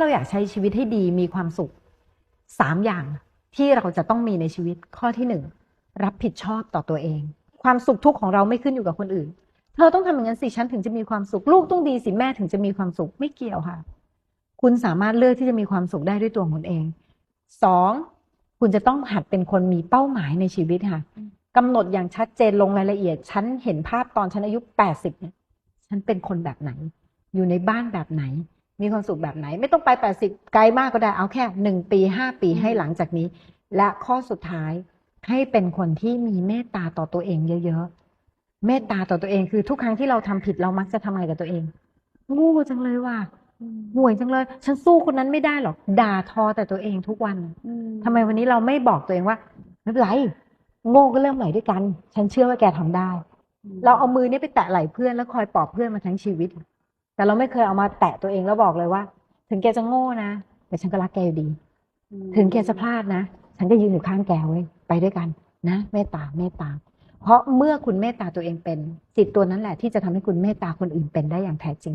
เราอยากใช้ชีวิตให้ดีมีความสุขสามอย่างที่เราจะต้องมีในชีวิตข้อที่หนึ่งรับผิดชอบต่อตัวเอง ความสุขทุกข์ของเราไม่ขึ้นอยู่กับคนอื่น เธอต้องทำอย่างนั้นสิฉันถึงจะมีความสุขลูกต้องดีสิแม่ถึงจะมีความสุขไม่เกี่ยวค่ะ คุณสามารถเลือกที่จะมีความสุขได้ด้วยตัวของคุณเองสองคุณจะต้องหัดเป็นคนมีเป้าหมายในชีวิตค่ะกำหนดอย่างชัดเจนลงรายละเอียด ฉันเห็นภาพตอนฉันอายุแปดสิบเนี่ยฉันเป็นคนแบบไหน อยู่ในบ้านแบบไหน มีความสุขแบบไหน ไม่ต้องไปแปดสิบไกลมากก็ได้เอาแค่หนึ่งปีห้าปีให้หลังจากนี้ และข้อสุดท้ายให้เป็นคนที่มีเมตตาต่อตัวเองเยอะๆเมตตาต่อตัวเองคือทุกครั้งที่เราทำผิดเรามักจะทำอะไรกับตัวเองโงูจังเลยว่ะห่วยจังเลย ฉันสู้คนนั้นไม่ได้หรอกด่าทอแต่ตัวเองทุกวันทำไมวันนี้เราไม่บอกตัวเองว่าไม่เป็นไรโง่ก็เริ่มใหม่ด้วยกัน ฉันเชื่อว่าแกทำได้ เราเอามือเนี่ยไปแตะไหล่เพื่อนแล้วคอยปลอบเพื่อนมาทั้งชีวิต แต่เราไม่เคยเอามาแตะตัวเองแล้วบอกเลยว่า ถึงแกจะโง่นะแต่ฉันก็รักแกอยู่ดี ถึงแกจะพลาดนะ ฉันก็ยืนอยู่ข้างแกไว้ไปด้วยกันนะเมตตาเมตตา เพราะเมื่อคุณเมตตาตัวเองเป็น จิตตัวนั้นแหละที่จะทำให้คุณเมตตาคนอื่นเป็นได้อย่างแท้จริง